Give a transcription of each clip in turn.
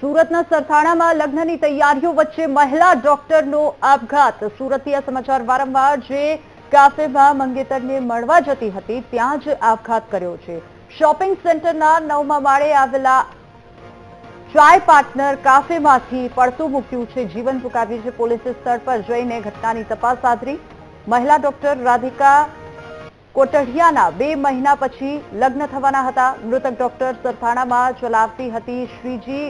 સુરતના સરથાણામાં લગ્નની તૈયારીઓ વચ્ચે મહિલા ડોક્ટરનો આપઘાત. સુરતી આ સમાચાર વારંવાર જે કાફેમાં મંગેતરને મળવા જતી હતી, ત્યાં જ આપઘાત કર્યો છે. શોપિંગ સેન્ટરના નવમા માળે આવેલા ચાય પાર્ટનર કાફેમાંથી પડતું મૂક્યું છે. જીવન ટૂંકાવ્યું છે. પોલીસે સ્થળ પર જઈને ઘટનાની તપાસ આદરી મહિલા ડોક્ટર રાધિકા કોટડિયાના બે મહિના પછી લગ્ન થવાના હતા. મૃતક ડોક્ટર સરથાણામાં ચલાવતી હતી શ્રીજી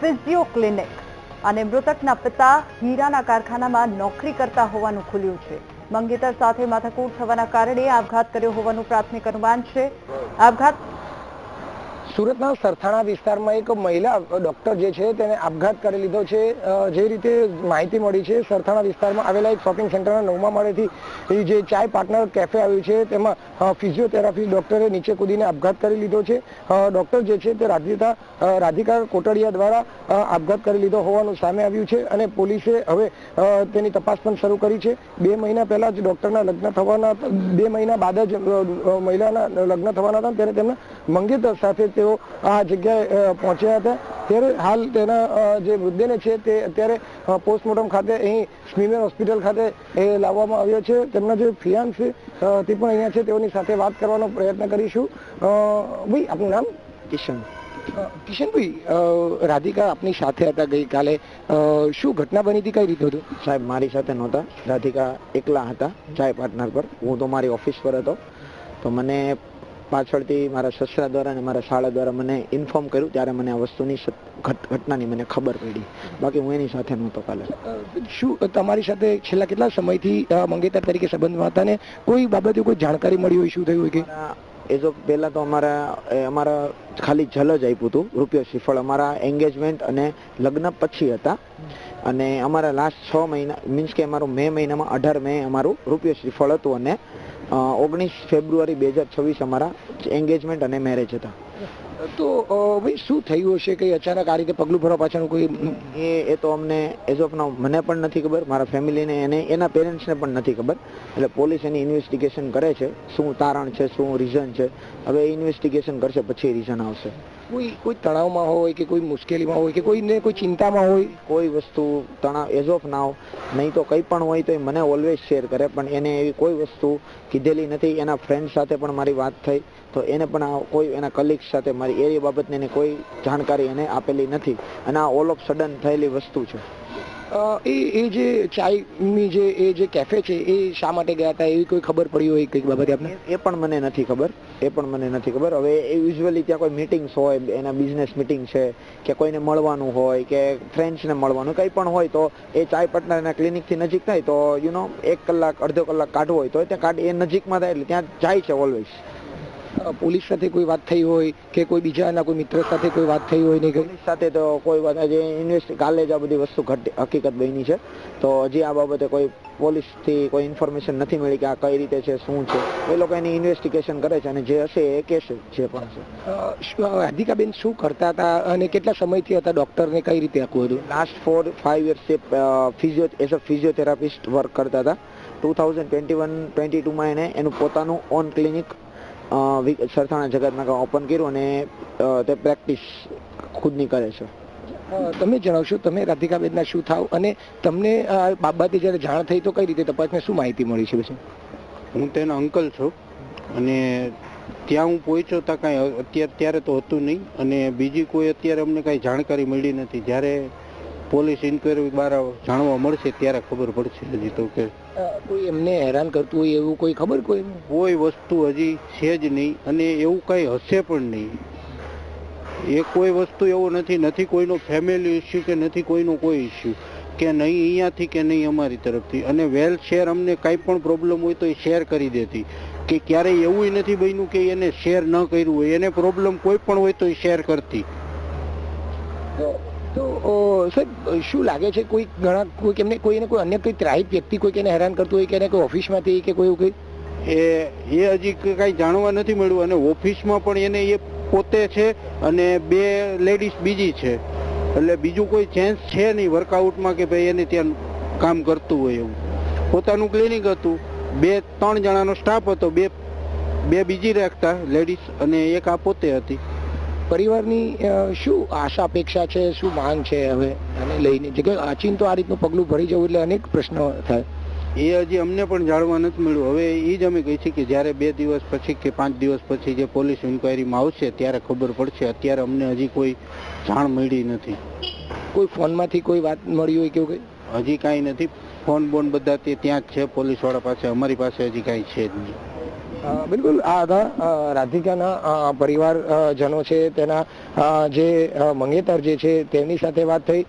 ફિઝિયો ક્લિનિક અને મૃતકના પિતા હીરાના કારખાનામાં નોકરી કરતા હોવાનું ખુલ્યું છે. મંગેતર સાથે માથાકૂટ થવાના કારણે આપઘાત કર્યો હોવાનું પ્રાથમિક અનુમાન છે. આપઘાત સુરતના સરથાણા વિસ્તારમાં એક મહિલા ડોક્ટર જે છે તેને આપઘાત કરી લીધો છે. જે રીતે માહિતી મળી છે, સરથાણા વિસ્તારમાં આવેલા એક શોપિંગ સેન્ટરના નવમા માળેથી જે ચાય પાર્ટનર કેફે આવ્યું છે, તેમાં ફિઝિયોથેરાપી ડોક્ટરે નીચે કૂદીને આપઘાત કરી લીધો છે. ડોક્ટર જે છે તે રાધિકા રાધિકા કોટડિયા દ્વારા આપઘાત કરી લીધો હોવાનું સામે આવ્યું છે અને પોલીસે હવે તેની તપાસ પણ શરૂ કરી છે. બે મહિના પહેલા જ ડોક્ટરના લગ્ન થવાના, બે મહિના બાદ જ મહિલાના લગ્ન થવાના હતા ત્યારે તેમના મંગેતર સાથે તેઓ આ જગ્યાએ પહોંચ્યા હતા. ત્યારે હાલ તેના જે મૃતદેહને છે તે અત્યારે પોસ્ટમોર્ટમ ખાતે અહીં સ્મીમેર હોસ્પિટલ ખાતે એ લાવવામાં આવ્યો છે. તેમના જે ફિયાન્સ છે તે પણ અહીંયા છે. તેઓની સાથે વાત કરવાનો પ્રયત્ન કરીશું. ભાઈ આપનું નામ? કિશન. કિશનભાઈ રાધિકા આપની સાથે હતા ગઈકાલે. શું ઘટના બની હતી? કઈ રીતે હતું? સાહેબ મારી સાથે નહોતા. રાધિકા એકલા હતા ચાય પાર્ટનર પર. હું તો મારી ઓફિસ પર હતો. તો મને પાછળથી મારા સસરા દ્વારા અને મારા શાળા દ્વારા મને ઇન્ફોર્મ કર્યું ત્યારે મને આ વસ્તુની ઘટ- ઘટનાની મને ખબર પડી. બાકી હું એની સાથે નહોતો કાલે. શું તમારી સાથે છેલ્લા કેટલા સમયથી મંગેતર તરીકે સંબંધમાં હતા ને કોઈ બાબતે કોઈ જાણકારી મળી હોય શું થયું હોય કે? એ જો પહેલાં તો અમારા અમારા ખાલી જલ જ આપ્યું હતું રૂપિયો શ્રીફળ. અમારા એન્ગેજમેન્ટ અને લગ્ન પછી હતા. અને અમારા લાસ્ટ છ મહિના મીન્સ કે અમારું મે મહિનામાં અઢાર મે અમારું રૂપિયો શ્રીફળ હતું અને ઓગણીસ ફેબ્રુઆરી બે હજાર છવ્વીસ અમારા એન્ગેજમેન્ટ અને મેરેજ હતા. તો ભાઈ, શું થયું હશે? કે અચાનક આ રીતે પગલું ભરવા પાછળનું કોઈ એ એ તો અમને એઝ ઓફ નાઉ મને પણ નથી ખબર, મારા ફેમિલીને એને, એના પેરેન્ટ્સને પણ નથી ખબર. એટલે પોલીસ એની ઇન્વેસ્ટિગેશન કરે છે, શું તારણ છે, શું રીઝન છે. હવે ઇન્વેસ્ટિગેશન કરશે, પછી રીઝન આવશે. કોઈ કોઈ તણાવમાં હોય કે કોઈ મુશ્કેલીમાં હોય કે કોઈને કોઈ ચિંતામાં હોય, કોઈ વસ્તુ તણાવ એઝ ઓફ નાવ નહીં તો કંઈ પણ હોય તો એ મને ઓલવેઝ શેર કરે. પણ એને એવી કોઈ વસ્તુ કીધેલી નથી. એના ફ્રેન્ડ સાથે પણ મારી વાત થઈ. તો એને પણ કોઈ, એના કલીગ્સ સાથે મારી એ બાબતની એને કોઈ જાણકારી એને આપેલી નથી. અને આ ઓલ ઓફ સડન થયેલી વસ્તુ છે. એ એ જે ચાઈની જે, એ જે કેફે છે, એ શા માટે ગયા હતા? એવી કોઈ ખબર પડી હોય કંઈક બાબતે આપને? એ પણ મને નથી ખબર. એ પણ મને નથી ખબર. હવે એ યુઝ્યુઅલી ત્યાં કોઈ મિટિંગ્સ હોય, એના બિઝનેસ મિટિંગ છે, કે કોઈને મળવાનું હોય, કે ફ્રેન્ડ્સને મળવાનું, કંઈ પણ હોય, તો એ ચાય પટનાના ક્લિનિકથી નજીક થાય, તો યુ નો એક કલાક, અડધો કલાક કાઢવો હોય, તો ત્યાં કાઢ, એ નજીકમાં થાય એટલે ત્યાં જાય છે ઓલવેઝ પોલીસ સાથે કોઈ વાત થઈ હોય કે કોઈ બીજાના કોઈ મિત્ર સાથે કોઈ વાત થઈ હોય નહીં પોલીસ સાથે તો કોઈ વાત હજી ઇન્વેસ્ટ કાલે જ આ બધી વસ્તુ ઘટી હકીકત બની છે. તો હજી આ બાબતે કોઈ પોલીસથી કોઈ ઇન્ફોર્મેશન નથી મળી કે આ કઈ રીતે છે શું છે. એ લોકો એની ઇન્વેસ્ટિગેશન કરે છે અને જે હશે એ કહેશે જે પણ હશે. હાર્દિકાબેન શું કરતા હતા અને કેટલા સમયથી હતા ડૉક્ટરને કઈ રીતે આખું હતું? Last four five years A physio as a physiotherapist work કરતા હતા. Two thousand twenty one twenty ટુમાં એને એનું પોતાનું ઓન ક્લિનિક સરથાણા જગતના ઓપન કર્યું અને તે પ્રેક્ટિસ ખુદની કરે છે. તમે જણાવશો તમે રાધિકાબેનના શું થાવ અને તમને આ બાબતે જ્યારે જાણ થઈ તો કઈ રીતે તપાસને શું માહિતી મળી છે પછી? હું તેનો અંકલ છું અને ત્યાં હું પહોંચ્યો ત્યાં કાંઈ અત્યારે ત્યારે તો હતું નહીં અને બીજી કોઈ અત્યારે અમને કાંઈ જાણકારી મળી નથી. જ્યારે પોલીસ ઇન્કવાયરી દ્વારા જાણવા મળશે ત્યારે ખબર પડશે. હજી તો કે કોઈ એમને હેરાન કરતું હોય એવું કોઈ ખબર કોઈ? કોઈ વસ્તુ હજી છે જ નહીં અને એવું કઈ હશે પણ નહીં. એ કોઈ વસ્તુ એવો નથી નથી કોઈનો ફેમિલી ઇસ્યુ કે નથી કોઈનો કોઈ ઇસ્યુ કે નહીં અહીંયાથી કે નહીં અમારી તરફથી. અને વેલ શેર અમને કાંઈ પણ પ્રોબ્લેમ હોય તો એ શેર કરી દેતી. કે ક્યારેય એવું નથી બન્યું કે એને શેર ન કર્યું હોય. એને પ્રોબ્લેમ કોઈ પણ હોય તો એ શેર કરતી. તો સાહેબ, શું લાગે છે કોઈ ઘણા, કોઈ એમને કોઈને કોઈ અન્ય કોઈ ત્રાહિત વ્યક્તિ કોઈ એને હેરાન કરતું હોય કે એને કોઈ ઓફિસમાંથી કે કોઈ એવું કંઈ? એ એ હજી કાંઈ જાણવા નથી મળ્યું. અને ઓફિસમાં પણ એને એ પોતે છે અને બે લેડીઝ બીજી છે. એટલે બીજું કોઈ ચેન્જ છે નહીં વર્કઆઉટમાં કે ભાઈ એને ત્યાં કામ કરતું હોય એવું. પોતાનું ક્લિનિક હતું. બે, ત્રણ જણાનો સ્ટાફ હતો. બે બે બીજી રાખતા, લેડીઝ અને એક આ પોતે હતી. પરિવારની શું આશા અપેક્ષા છે? શું માંગ છે હવે આને લઈને? જે કે અચીન તો આ રીતનું પગલું ભરી જવું એટલે અનેક પ્રશ્નો થાય. એ હજી અમને પણ જાણવા નથી મળ્યું. હવે એ જ અમે કહી છીએ કે જ્યારે બે દિવસ પછી કે પાંચ દિવસ પછી જે પોલીસ ઇન્કવાયરીમાં આવશે ત્યારે ખબર પડશે. અત્યારે અમને હજી કોઈ જાણ મળી નથી. કોઈ ફોનમાંથી કોઈ વાત મળી હોય કેવું કંઈ? હજી કાંઈ નથી. ફોન બોન બધા તે ત્યાં જ છે. પોલીસવાળા પાસે અમારી પાસે હજી કાંઈ છે જ નહીં. બિલકુલ આ હતા રાધિકાના પરિવારજનો છે તેના જે મંગેતર જે છે તેમની સાથે વાત થઈ.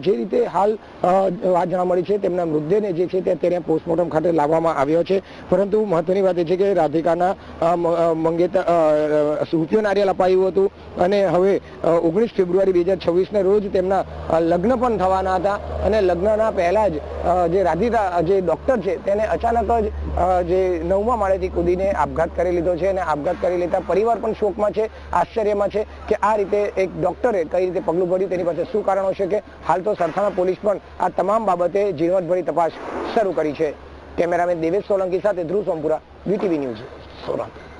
જે રીતે હાલ વાત જાણવા મળી છે તેમના મૃતદેહને જે છે તે તેને પોસ્ટમોર્ટમ ખાતે લાવવામાં આવ્યો છે. પરંતુ મહત્વની વાત એ છે કે રાધિકાના મંગેતર અ, નારિયેલ અપાયું હતું. અને હવે ઓગણીસ ફેબ્રુઆરી બે હજાર છવ્વીસને રોજ તેમના લગ્ન પણ થવાના હતા. અને લગ્નના પહેલા જ જે રાધિકા જે ડોક્ટર છે તેને અચાનક જ જે નવમા માળેથી કૂદીને આપઘાત કરી લીધો છે અને આપઘાત કરી લેતા પરિવાર પણ શોકમાં છે, આશ્ચર્યમાં છે કે આ રીતે એક ડોક્ટરે કઈ રીતે પગલું ભર્યું, તેની પાસે શું કારણો છે કે હાલ તો સરથાણા પોલીસ પણ આ તમામ બાબતે ઝીણવટભરી તપાસ શરૂ કરી છે. કેમેરામેન દેવેશ સોલંકી સાથે ધ્રુવ સોમપુરા, વીટીવી ન્યૂઝ સુરત